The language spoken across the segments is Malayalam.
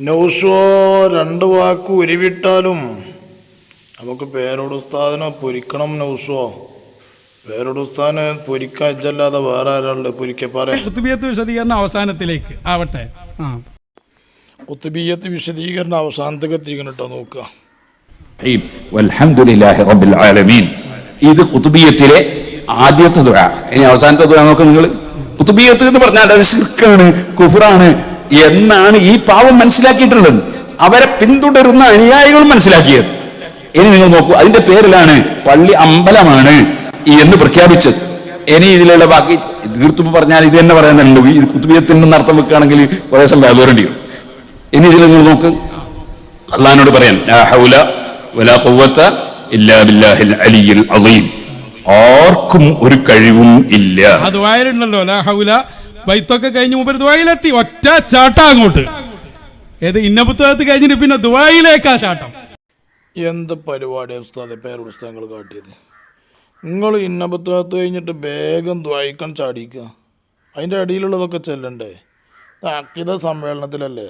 നൗഷോ രണ്ട് വാക്ക് ഉരുവിട്ടാലും നമുക്ക് പേരോട് ഉസ്താദിനെ പൊരിക്കണം നൗഷോ. പേരോട് ഉസ്താദിനെ പൊരിക്കാൻ ഇജ്ജല്ലാതെ വേറെ ആരാളുടെ പൊരിക്ക പറയാം കുത്തുബിയത്ത് വിശദീകരണം അവസാനത്തിലേക്ക്. ആവട്ടെ. ആ. കുത്തുബീയത്ത് വിശദീകരണം അവസാനത്തേക്ക് എത്തിക്കണം കേട്ടോ നോക്കുക. റഹീം. വൽഹംദുലില്ലാഹി റബ്ബിൽ ആലമീൻ. ഇത് കുത്തുബിയത്തിലെ ആദ്യത്തെ ദുആ. ഇനി അവസാനത്തെ ദുആ നോക്കുക നിങ്ങൾ കുത്തുബിയത്ത് എന്ന് പറഞ്ഞാൽ അത് ശിർക്കാണ് കുഫറാണ് എന്നാണ് ഈ പാവം മനസ്സിലാക്കിയിട്ടുള്ളത്. അവരെ പിന്തുടരുന്ന അനുയായികൾ മനസ്സിലാക്കിയത്. ഇനി നിങ്ങൾ നോക്കൂ അതിന്റെ പേരിലാണ് പള്ളി അമ്പലമാണ് എന്ന് പ്രഖ്യാപിച്ചത്. ഇനി ഇതിലുള്ള ബാക്കി തീർത്തും പറഞ്ഞാൽ ഇത് തന്നെ പറയുന്നുണ്ടോ ഈ കുത്തുബിയത്തിന് അർത്ഥം വെക്കുകയാണെങ്കിൽ കുറെ സമയം വേദോരേണ്ടി വരും. ഇനി ഇതിൽ നിങ്ങൾ നോക്ക്. അള്ളഹാനോട് പറയാൻ ആർക്കും ഒരു കഴിവും ഇല്ല. ആ ദുബായിലുണ്ടല്ലോ ലാ ഹൗല ബൈത്തൊക്കെ കഴിഞ്ഞ് മുമ്പ് ദുബായിലെത്തി. ഒറ്റ ചാട്ടം അങ്ങോട്ട്. ഏത് ഇന്ന പുസ്തകത്ത് കഴിഞ്ഞിട്ട് പിന്നെ ദുബായിലേക്കാ ചാട്ടം. എന്ത് പരിപാടിയാണ് ഉസ്താദെ? പേര് പുസ്തകങ്ങൾ കാട്ടിയത്. നിങ്ങൾ ഇന്ന പുസ്തകത്ത് കഴിഞ്ഞിട്ട് വേഗം ദ്വായിക്കാൻ ചാടിക്കുക. അതിന്റെ അടിയിലുള്ളതൊക്കെ ചെല്ലണ്ടേ? അക്കിത സമ്മേളനത്തിലല്ലേ?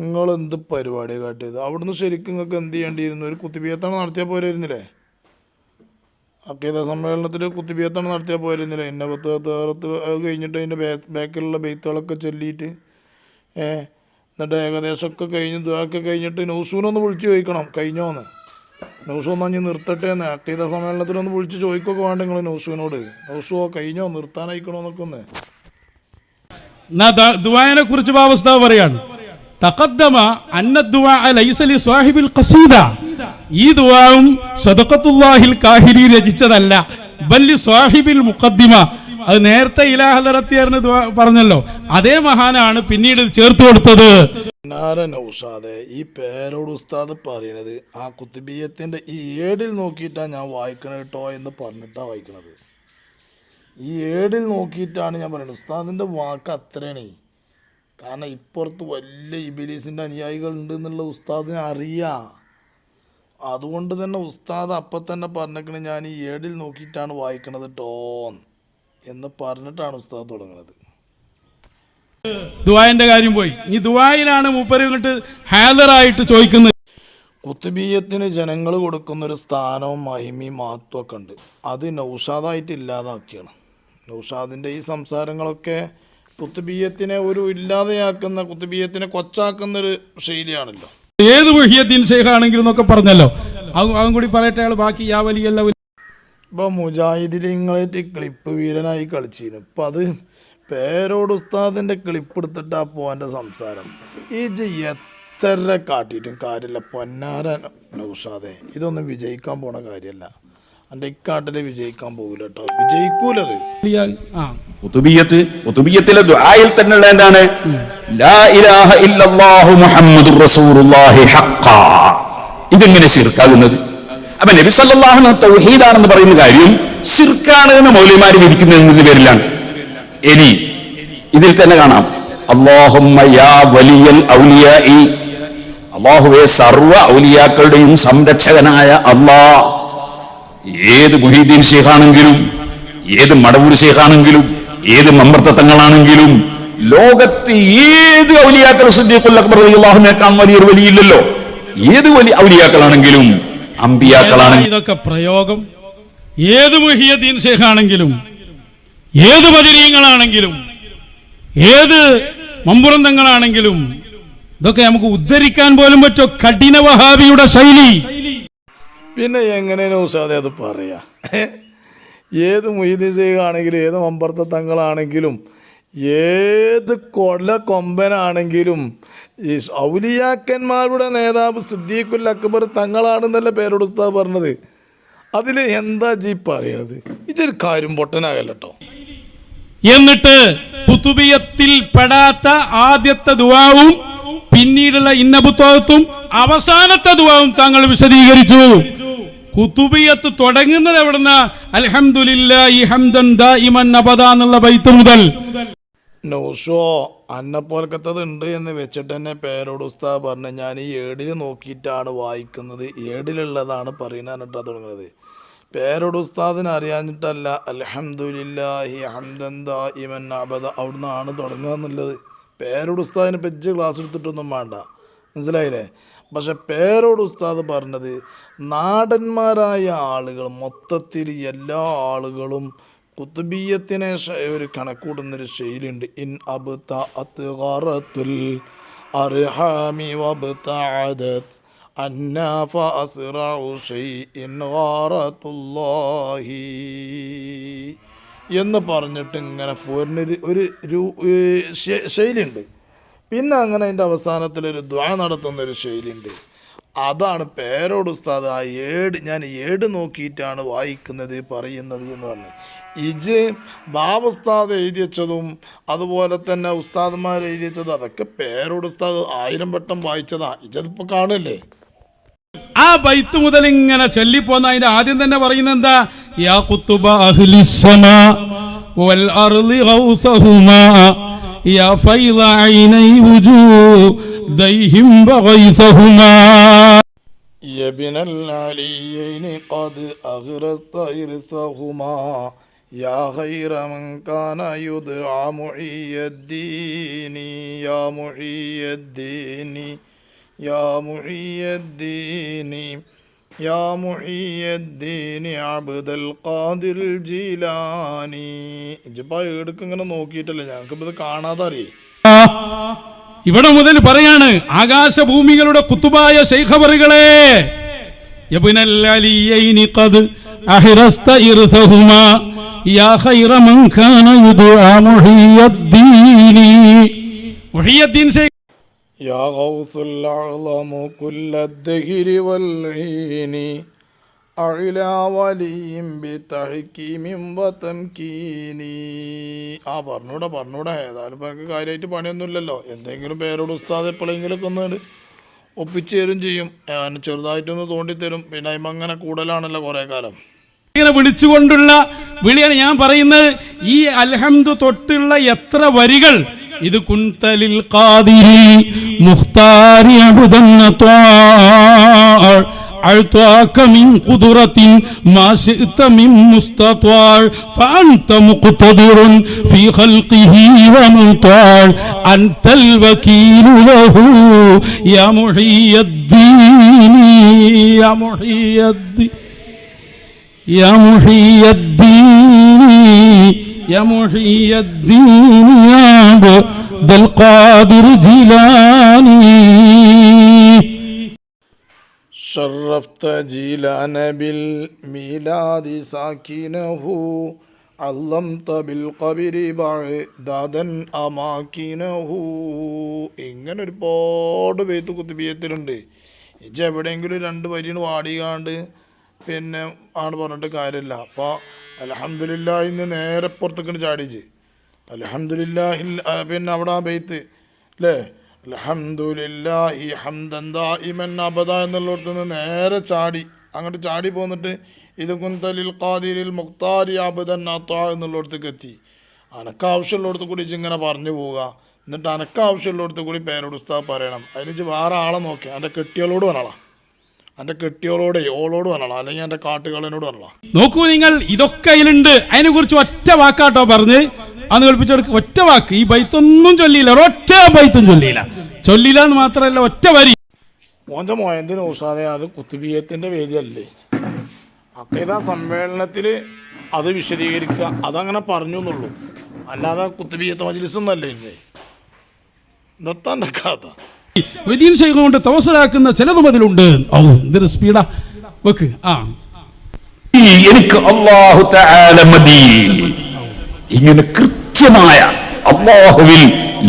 നിങ്ങൾ എന്ത് പരിപാടിയാണ് കാട്ടിയത്? അവിടുന്ന് ശരിക്കും നിങ്ങൾക്ക് എന്ത് ചെയ്യേണ്ടിയിരുന്നു? ഒരു കുത്തിബിയത്താണ് നടത്തിയാൽ പോരായിരുന്നില്ലേ? അക്കീത സമ്മേളനത്തിൽ കുത്തിബിയത്താണ് നടത്തിയാൽ പോയിരുന്നില്ല എന്നെ പത്ത് അത് കഴിഞ്ഞിട്ട് അതിന്റെ ബേ ബാക്കിലുള്ള ബെയ്ത്തുകളൊക്കെ ചൊല്ലിയിട്ട് എന്നിട്ട് ഏകദേശമൊക്കെ കഴിഞ്ഞ് ഇതൊക്കെ കഴിഞ്ഞിട്ട് നൗസൂനൊന്ന് വിളിച്ച് ചോദിക്കണം. കഴിഞ്ഞോന്ന്? നൗസൂന്ന് അഞ്ഞ് നിർത്തട്ടെ എന്ന് അക്കീത സമ്മേളനത്തിലൊന്ന് വിളിച്ച് ചോദിക്കൊക്കെ വേണ്ട നിങ്ങൾ നൗസൂനോട്. നൗസുവോ കഴിഞ്ഞോ? നിർത്താനായിക്കണോ എന്നൊക്കെ ഒന്ന്. എന്നാ കുറിച്ച് ബാബസ്താവ് പറയാണ്. തഖദ്ദമ അന്ന അലൈസലി ലൈസ ലി സ്വാഹിബിൽ ഖസീദ. ഈ ദുവാവും സദഖത്തുല്ലാഹിൽ കാഹിരി രചിച്ചതല്ല. ബല്ലി സ്വാഹിബിൽ മുഖദ്ദിമ. അത് നേരത്തെ ഇലാഹലറത്തിയാർന്ന് പറഞ്ഞല്ലോ. അതേ മഹാനാണ് പിന്നീട് ചേർത്ത് കൊടുത്തത്. നൗഷാദെ ഈ പേരോട് ഉസ്താദ് പറയണത് ആ കുത്തിബീയത്തിന്റെ ഈ ഏടിൽ നോക്കിയിട്ടാണ് ഞാൻ വായിക്കണത് കേട്ടോ എന്ന് പറഞ്ഞിട്ടാണ് വായിക്കണത്. ഈ ഏടിൽ നോക്കിയിട്ടാണ് ഞാൻ പറയുന്നത് ഉസ്താദിന്റെ വാക്ക് അത്രയാണ് കാരണം ഇപ്പുറത്ത് വലിയ ഇബിലീസിന്റെ അനുയായികൾ ഉണ്ട് എന്നുള്ള ഉസ്താദിനെ അറിയാം. അതുകൊണ്ട് തന്നെ ഉസ്താദ് അപ്പം തന്നെ പറഞ്ഞേക്കണേ ഞാൻ ഈ ഏടിൽ നോക്കിയിട്ടാണ് വായിക്കണത് ടോൻ എന്ന്. പറഞ്ഞിട്ടാണ് ഉസ്താദ് തുടങ്ങുന്നത് ദുബായിന്റെ കാര്യം പോയി. ഈ ദുബായിലാണ് മൂപ്പര് എന്നിട്ട് ഹാലറായിട്ട് ചോദിക്കുന്നത്. കുത്തുബീയത്തിന് ജനങ്ങൾ കൊടുക്കുന്ന ഒരു സ്ഥാനവും മഹിമയും മഹത്വമൊക്കെ ഉണ്ട്. അത് നൗഷാദായിട്ട് ഇല്ലാതാക്കിയാണ്. നൗഷാദിന്റെ ഈ സംസാരങ്ങളൊക്കെ കുത്തുബീയത്തിനെ ഒരു ഇല്ലാതെയാക്കുന്ന കുത്തുബീയത്തിനെ കൊച്ചാക്കുന്ന ഒരു ശൈലിയാണല്ലോ. ഏത് മുഹിയദ്ദീൻ ഷെയ്ഖാണെങ്കിലും എന്നൊക്കെ പറഞ്ഞല്ലോ. അത് കൂടി പറയട്ടെ അയാൾ ബാക്കി യാ വലിയല്ല ഇപ്പോൾ മുജാഹിദിലിങ്ങളായിട്ട് ക്ലിപ്പ് വീരനായി കളിച്ചിരുന്നു ഇപ്പം അത് പേരോട് ഉസ്താദിന്റെ ക്ലിപ്പ് എടുത്തിട്ട് ആ സംസാരം. ഈ എത്ര കാട്ടിയിട്ടും കാര്യമില്ല പൊന്നാര നൗഷാദെ ഇതൊന്നും വിജയിക്കാൻ പോണ കാര്യമല്ല എന്റെ ഇക്കാട്ടിൽ വിജയിക്കാൻ പോകില്ല കേട്ടോ വിജയിക്കൂലത്. ആ. കുത്തുബിയത്ത് കുത്തുബിയത്തിലെ ദുആയിൽ എന്താണ് ലാ ഇലാഹ ഇല്ലല്ലാഹു മുഹമ്മദുർ റസൂലുള്ളാഹി ഹഖ്ഖാ. ഇതെങ്ങനെ ശിർക്കാകുന്നത്? അപ്പൊ നബി സല്ലല്ലാഹു അലൈഹി തൗഹീദാണെന്ന് പറയുന്ന കാര്യം ശിർക്കാണ് എന്ന് മൗലിമാര് വിധിക്കുന്നതിന്റെ പേരിലാണ്. ഇനി ഇതിൽ തന്നെ കാണാം. അല്ലാഹുമ്മ യാ വലിയൽ അള്ളാഹുവെ സർവ ഔലിയാക്കളുടെയും സംരക്ഷകനായ അള്ളാഹ് ഏത് മുഹീദ്ദീൻ ഷെയ്ഖാണെങ്കിലും ഏത് മടവൂർ ഷെയ്ഖാണെങ്കിലും ഏത് മമ്പർത്തങ്ങളാണെങ്കിലും ലോകത്ത് ഏത് ഔലിയാക്കൾ അള്ളാഹുനേക്കാൾ വലിയൊരു വലിയില്ലല്ലോ. ഏത് വലിയ ഔലിയാക്കളാണെങ്കിലും അമ്പിയാക്കളാണെങ്കിലും ഇതൊക്കെ പ്രയോഗം. ഏത് മുഹിയദ്ദീൻ ഷെയ്ഖാണെങ്കിലും ഏത് ബദിരീങ്ങളാണെങ്കിലും ഏത് മമ്പുറന്തങ്ങളാണെങ്കിലും ഇതൊക്കെ നമുക്ക് ഉദ്ധരിക്കാൻ പോലും പറ്റോ കഠിന വഹാബിയുടെ ശൈലി. പിന്നെ എങ്ങനെയാണ് ഉസാദെ അത് പറയാ. ഏത് ആണെങ്കിലും ഏത് മമ്പർത്ത തങ്ങളാണെങ്കിലും ഏത് കൊല കൊമ്പനാണെങ്കിലും ഈ ഔലിയാക്കന്മാരുടെ നേതാവ് സിദ്ദീഖുൽ അക്ബർ തങ്ങളാണെന്നല്ല പേരോട് ഉസ്താദ് പറഞ്ഞത്? അതിൽ എന്താ ജീ പറയണത്? ഇതൊരു കാര്യം പൊട്ടനാകല്ല എന്നിട്ട് പുതുബിയത്തിൽ പെടാത്ത ആദ്യത്തെ ദുവാവും പിന്നീടുള്ള ഇന്ന പുസ്തകത്തും അവസാനത്തെ ദുവാവും താങ്കൾ വിശദീകരിച്ചു. കുത്തുബിയത്ത് തുടങ്ങുന്നത് എവിടുന്ന? അലഹമുല്ല ബൈത്ത് മുതൽ. നൗഷോ അന്നപ്പോലക്കത്തത് ഉണ്ട് എന്ന് വെച്ചിട്ട് തന്നെ പേരോട് ഉസ്താദ് പറഞ്ഞു ഞാൻ ഈ ഏടിൽ നോക്കിയിട്ടാണ് വായിക്കുന്നത്. ഏടിലുള്ളതാണ് പറയുന്നത് തുടങ്ങുന്നത്. പേരോട് ഉസ്താദിനെ അറിയാഞ്ഞിട്ടല്ല അലഹമുല്ലാഹി ഹംദൻ ദായിമൻ അബദ അവിടുന്നാണ് തുടങ്ങുക എന്നുള്ളത്. പേരോട് ഉസ്താദിന് പെജ് ക്ലാസ് എടുത്തിട്ടൊന്നും വേണ്ട. മനസ്സിലായില്ലേ? പക്ഷെ പേരോട് ഉസ്താദ് പറഞ്ഞത് നാടന്മാരായ ആളുകൾ മൊത്തത്തിൽ എല്ലാ ആളുകളും കുത്തുബീയത്തിനെ ഒരു കണക്കൂടുന്നൊരു ശൈലിയുണ്ട്. ഇൻ അബ്ത അത്ഗറത്തുൽ അർഹാമി അന്ന ഫഅസ്റഉ എന്ന് പറഞ്ഞിട്ട് ഇങ്ങനെ പോരുന്നൊരു ഒരു ശൈലിയുണ്ട്. പിന്നെ അങ്ങനെ അതിന്റെ അവസാനത്തിൽ ഒരു ദ്വാ നടത്തുന്ന ഒരു ശൈലിയുണ്ട്. അതാണ് പേരോട് ഉസ്താദ് ആ ഏട് ഞാൻ ഏട് നോക്കിയിട്ടാണ് വായിക്കുന്നത് പറയുന്നത് എന്ന് പറഞ്ഞു ഇജ് ബാബുസ്താദ് എഴുതി വെച്ചതും അതുപോലെ തന്നെ ഉസ്താദ്മാർ എഴുതി വെച്ചതും അതൊക്കെ പേരോട് ഉസ്താദ് ആയിരം വട്ടം വായിച്ചതാ. ഇജതിപ്പോൾ കാണില്ലേ ആ ബൈത്ത് മുതൽ ഇങ്ങനെ ചൊല്ലിപ്പോന്ന അതിന്റെ ആദ്യം തന്നെ പറയുന്നത് എന്താ? യാ വൽ അർളി يا فيض عيني وجوديهم بغيثهما. يا بن العليين قد أغرست إرثهما. يا خير من كان يدعى محي الدين يا محي الدين يا محي الدين. يا محي الدين عبد القادر الجيلاني ഇജിപ്പോ എടുക്ക് ഇങ്ങനെ നോക്കിയിട്ടല്ലേ ഞങ്ങൾക്ക് ഇത് കാണാതെ അറിയേ ഇവിടെ മുതൽ പറയാണ് ആകാശഭൂമികളുടെ കുത്തുബായ ശൈഖബറുകളെ യബ്നൽ അലിയൈനി ഖദ് അഹ്റസ്ത ഇർസഹുമാ യാ ഖൈറ മൻ കാന യുദ്ആ മുഹിയദ്ദീനി മുഹിയദ്ദീൻ ശൈഖ് يا غوث الأعظم كل الدهر والعين أعلى ولي بتحكيم وتمكين ആ പറഞ്ഞൂടെ പറഞ്ഞൂടെ ഏതായാലും ഇപ്പം എനിക്ക് കാര്യമായിട്ട് പണിയൊന്നുമില്ലല്ലോ എന്തെങ്കിലും പേരോട് ഉസ്താദ് എപ്പോഴെങ്കിലൊക്കെ ഒന്ന് ഒപ്പിച്ചു തരും ചെയ്യും ഞാൻ ചെറുതായിട്ടൊന്ന് തോണ്ടിത്തരും പിന്നെ അതിമ്മ അങ്ങനെ കൂടുതലാണല്ലോ കുറേ കാലം ഇങ്ങനെ വിളിച്ചുകൊണ്ടുള്ള വിളിയാണ് ഞാൻ പറയുന്നത് ഈ അൽഹംദു തൊട്ടുള്ള എത്ര വരികൾ ഇത് കുന്തലിൽ ഖാദിരി മുഖ്താരി അബുദന്ന ത്വാൾ أعطاك من قدرة ما شئت من مستطاع فأنت مقتدر في خلقه ومطاع أنت الوكيل له يا محي الدين يا محي الدين يا محي الدين يا محي الدين يا عبد القادر جيلاني شرفت جيلان بالميلاد ساكنه علمت بالقبر بعدادا أماكنه ഇങ്ങനെ ഒരുപാട് പേത്ത് കുത്തിബിയത്തിലുണ്ട് ഇജ് എവിടെയെങ്കിലും രണ്ട് വരിന് വാടികാണ്ട് പിന്നെ ആണ് പറഞ്ഞിട്ട് കാര്യമില്ല അപ്പോൾ അലഹമില്ല ഇന്ന് നേരെ പുറത്തേക്കാണ് ചാടിച്ച് അലഹമില്ലാഹി പിന്നെ അവിടെ ആ ബെയ്ത്ത് അല്ലേ അലഹമില്ലാഹി ഹംദൻ ദായിമൻ അബദ എന്നുള്ളിടത്ത് നിന്ന് നേരെ ചാടി അങ്ങോട്ട് ചാടി പോന്നിട്ട് ഇത് കുന്തലിൽ ഖാദിരിൽ മുക്താരി അബദൻ അത്താ എന്നുള്ളിടത്തേക്ക് എത്തി. അനക്ക് ആവശ്യമുള്ളിടത്ത് കൂടി ഇങ്ങനെ പറഞ്ഞു പോവുക. എന്നിട്ട് അനക്ക് ആവശ്യമുള്ളിടത്ത് കൂടി പേരോട് ഉസ്താദ് പറയണം. അതിന് വേറെ ആളെ നോക്കി. എന്റെ കെട്ടികളോട് പറയണം. എന്റെ കെട്ടിയോളോടെ ഓളോട് പറയണം അല്ലെങ്കിൽ എന്റെ കാട്ടുകളോട് പറയണം നോക്കൂ നിങ്ങൾ ഇതൊക്കെ അതിലുണ്ട്. അതിനെ കുറിച്ച് ഒറ്റ വാക്കാട്ടോ പറഞ്ഞ് അന്ന് കൽപ്പിച്ചെടുക്ക് ഒറ്റ വാക്ക്. ഈ ബൈത്തൊന്നും ചൊല്ലിയില്ല ഒറ്റ ബൈത്തും ചൊല്ലിയില്ല. ചൊല്ലില്ല എന്ന് മാത്രമല്ല ഒറ്റ വരി. മോന്റെ മോയന്തിന് ഊസാതെ അത് കുത്തുബീയത്തിന്റെ വേദിയല്ലേ? അക്കൈത സമ്മേളനത്തിൽ അത് വിശദീകരിക്കുക അതങ്ങനെ പറഞ്ഞു എന്നുള്ളൂ. അല്ലാതെ കുത്തുബീയത്ത് മജിലിസൊന്നല്ലേ ഇന്നേ? നിർത്താൻ കഥ. വിധീൻ ശൈഖ കൊണ്ട് തവസലാക്കുന്ന ചിലതും അതിലുണ്ട്. ഔ എന്തൊരു സ്പീഡാ വെക്ക്. ആ. എനിക്ക് അള്ളാഹു മതി. ഇങ്ങനെ കൃത്യമായ അള്ളാഹുവിൽ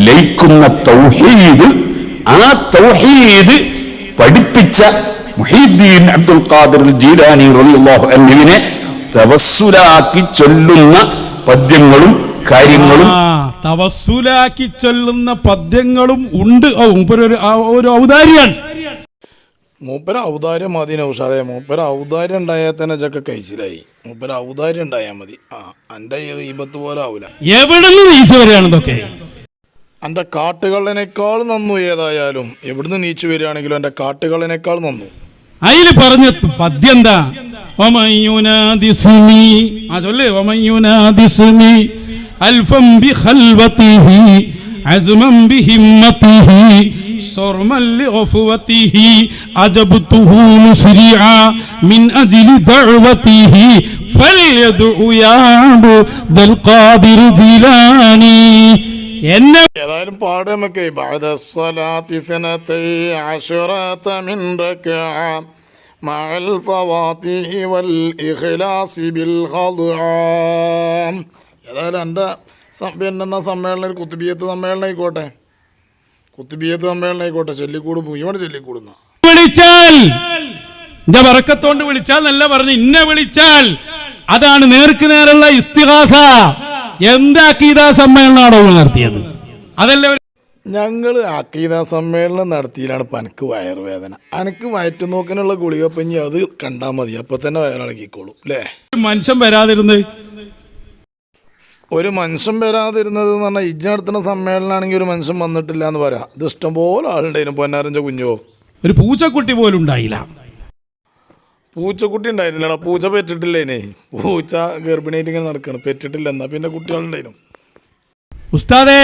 ലയിക്കുന്ന തൗഹീദ് ആ തൗഹീദ് പഠിപ്പിച്ച മുഹീദ്ദീൻ അബ്ദുൽ ഖാദിർ ജീലാനി റളിയല്ലാഹു അൻഹുവിനെ തവസ്സുലാക്കി ചൊല്ലുന്ന പദ്യങ്ങളും കാര്യങ്ങളും തവസുലാക്കി തവസ്സുലാക്കി ചൊല്ലുന്ന പദ്യങ്ങളും ഉണ്ട്. ഒരു ഒരു ഔദാര്യാണ് മൂപ്പര ഔദാര്യം മതി നൗഷാദെ. മൂപ്പര ഔദാര്യം ഉണ്ടായാൽ തന്നെ ചക്ക കഴിച്ചിലായി. മൂപ്പര ഔദാര്യം ഉണ്ടായാൽ മതി. ആ എന്റെ ഈപത്ത് പോലെ ആവൂല. എവിടെ നിന്ന് എന്റെ വരികയാണ് ഇതൊക്കെ? എന്റെ കാട്ടുകളിനേക്കാൾ നന്നു ഏതായാലും. എവിടുന്ന് നീച്ചു വരികയാണെങ്കിലും എന്റെ കാട്ടുകളിനേക്കാൾ നന്നു. അതിൽ പറഞ്ഞ പദ്യം എന്താ? ഒമയുനാദിസുമി ആ ചൊല്ലേ. ഒമയുനാദിസ്മി അൽഫം ബി ഖൽവതിഹി عزما بهمته صرما لغفوته أجبته مسرعا من أجل دعوته فليدع يا عبد القادر جيلاني എന്നെ ഏതായാലും പാട് നമുക്ക് بعد سنتي عشرة من ركعة مع الفواتح والإخلاص بالخضع ഏതായാലും എന്റെ പിന്നെ സമ്മേളനം കുത്തുബിയത്ത് സമ്മേളനം ആയിക്കോട്ടെ. കുത്തുബിയത്ത് സമ്മേളനം ആയിക്കോട്ടെ. ചെല്ലിക്കൂട് ഇവിടെ ചെല്ലിക്കൂടുന്ന. വിളിച്ചാൽ എന്റെ വറക്കത്തോണ്ട് വിളിച്ചാൽ നല്ല പറഞ്ഞു ഇന്നെ വിളിച്ചാൽ അതാണ് നേർക്ക് നേരുള്ള ഇസ്തിഹാസ. എന്താക്കീതാ സമ്മേളനമാണോ നടത്തിയത്? അതല്ല ഞങ്ങൾ അക്കീത സമ്മേളനം നടത്തിയിലാണ് ഇപ്പം എനിക്ക് വയറുവേദന. എനിക്ക് വയറ്റുനോക്കിനുള്ള ഗുളിക പഞ്ഞി അത് കണ്ടാൽ മതി. അപ്പം തന്നെ വയറിളക്കിക്കോളും അല്ലേ മനുഷ്യൻ വരാതിരുന്ന് ഒരു മനുഷ്യൻ വരാതിരുന്നത് എന്ന് പറഞ്ഞാൽ ഇജ്ജ നടത്തുന്ന സമ്മേളനമാണെങ്കിൽ ഒരു മനുഷ്യൻ വന്നിട്ടില്ല എന്ന് പറയാം. ഇത് ഇഷ്ടംപോലെ ആളുണ്ടായിരുന്നു പൊന്നാരഞ്ച കുഞ്ഞോ ഒരു പൂച്ചക്കുട്ടി പോലും ഉണ്ടായില്ല. പൂച്ചക്കുട്ടി ഉണ്ടായിരുന്നില്ലടാ. പൂച്ച പെറ്റിട്ടില്ലേനെ പൂച്ച ഗർഭിണിയായിട്ട് ഇങ്ങനെ നടക്കണം. പെറ്റിട്ടില്ല. എന്നാ പിന്നെ കുട്ടികളുണ്ടായിരുന്നു. ഉസ്താദേ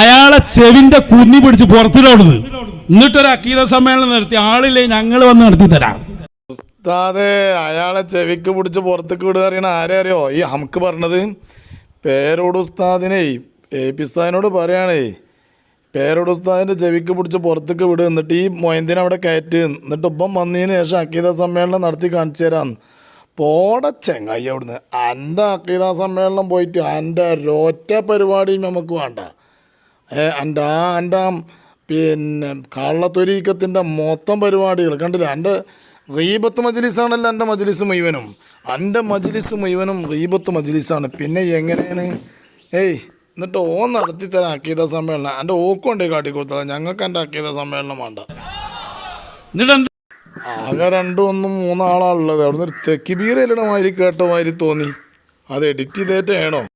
അയാളെ ചെവിന്റെ കുന്നി പിടിച്ച് പുറത്തിലോടുന്നത് എന്നിട്ടൊരു അക്കീത സമ്മേളനം നടത്തി ആളില്ലേ ഞങ്ങൾ വന്ന് നടത്തി തരാം. ഉസ്താദേ അയാളെ ചെവിക്ക് പിടിച്ച് പുറത്തേക്ക് വിടുക അറിയണ ആരെ അറിയോ? ഈ ഹംക്ക് പറഞ്ഞത് പേരോട് ഉസ്താദിനെ എ പി ഉസ്താദിനോട് പറയണേ പേരോട് ഉസ്താദിന്റെ ചെവിക്ക് പിടിച്ച് പുറത്തേക്ക് വിട്. എന്നിട്ട് ഈ മൊയന്തിനെ അവിടെ കയറ്റ്. എന്നിട്ട് ഒപ്പം വന്നതിന് ശേഷം അക്കീത സമ്മേളനം നടത്തി കാണിച്ചു തരാം. പോട ചെങ്ങായി അവിടുന്ന്. എന്റെ അക്കീത സമ്മേളനം പോയിട്ട് എന്റെ ഒരൊറ്റ പരിപാടിയും നമുക്ക് വേണ്ട. ഏ എന്റെ ആ എന്റെ പിന്നെ കള്ളത്തൊരീക്കത്തിന്റെ മൊത്തം പരിപാടികൾ. കണ്ടില്ല? എന്റെ റീബത്ത് മജ്ലിസാണല്ലോ എന്റെ മജ്ലിസ് മുഴുവനും. എന്റെ മജ്ലിസ് മുഴുവനും റീബത്ത് മജ്ലിസാണ്. പിന്നെ എങ്ങനെയാണ്? ഏയ് എന്നിട്ട് ഓ നടത്തി തരാം അക്കീത സമ്മേളനം. എന്റെ ഓക്കൊണ്ടേ കാട്ടിക്കൊടുത്തോളാം. ഞങ്ങൾക്ക് എന്റെ അക്കീത സമ്മേളനം വേണ്ട. ആകെ രണ്ടും ഒന്നും മൂന്നാളാണുള്ളത് അവിടുന്ന് ഒരു തെക്കിബീരയിലിട മാതിരി കേട്ട മാതിരി തോന്നി. അത് എഡിറ്റ് ചെയ്തേറ്റാണോ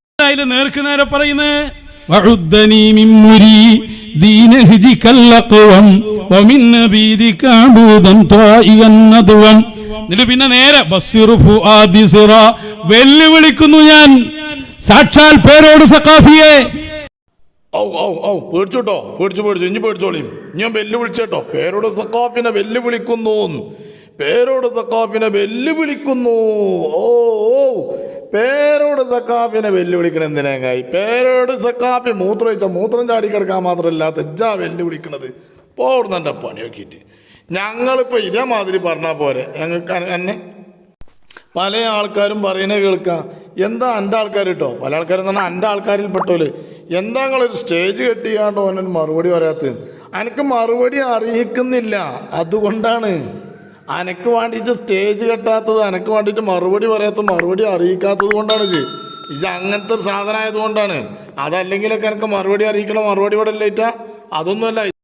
നേർക്ക് നേരെ പറയുന്നത് وعدني من مريدين هجك اللقوم ومن نبيذك عبودا طائيا ندوا എന്നിട്ട് പിന്നെ നേരെ ബസ്സിറു ഫുആദി സിറ വെല്ലുവിളിക്കുന്നു ഞാൻ സാക്ഷാൽ പേരോട് സഖാഫിയെ ഔ ഔ ഔ പേടിച്ചോട്ടോ പേടിച്ചു പേടിച്ചു ഇനി പേടിച്ചോളിയും ഞാൻ വെല്ലു വിളിച്ചേട്ടോ പേരോട് സക്കാഫിനെ വെല്ലുവിളിക്കുന്നു പേരോട് തക്കാഫിനെ വെല്ലുവിളിക്കുന്നു. ഓ ഓ പേരോട് സക്കാഫിനെ വെല്ലുവിളിക്കണം എന്തിനായി പേരോട് സക്കാഫി മൂത്രം വെച്ചാൽ മൂത്രം ചാടി കിടക്കാൻ മാത്രമല്ല തെജ്ജാ വെല്ലുവിളിക്കണത്. പോടുന്ന എന്റെ പണി നോക്കിയിട്ട്. ഞങ്ങളിപ്പോൾ ഇതേമാതിരി പറഞ്ഞാൽ പോരെ. ഞങ്ങൾക്ക് എന്നെ പല ആൾക്കാരും പറയുന്നത് കേൾക്കാം. എന്താ എന്റെ ആൾക്കാർ കേട്ടോ പല ആൾക്കാരും തന്നെ എന്റെ ആൾക്കാരിൽ പെട്ടോൽ എന്താ നിങ്ങളൊരു സ്റ്റേജ് കെട്ടിയാണ്ടോ അവനൊരു മറുപടി പറയാത്തത്? എനിക്ക് മറുപടി അറിയിക്കുന്നില്ല. അതുകൊണ്ടാണ് അനക്ക് വേണ്ടിയിട്ട് സ്റ്റേജ് കെട്ടാത്തത് അനക്ക് വേണ്ടിയിട്ട് മറുപടി പറയാത്ത മറുപടി അറിയിക്കാത്തത് കൊണ്ടാണ് ഇത്. ഇത് അങ്ങനത്തെ ഒരു സാധനം ആയതുകൊണ്ടാണ്. അതല്ലെങ്കിലൊക്കെ എനിക്ക് മറുപടി അറിയിക്കണം? മറുപടി ഇവിടെ ഇല്ലേറ്റാ അതൊന്നുമല്ല.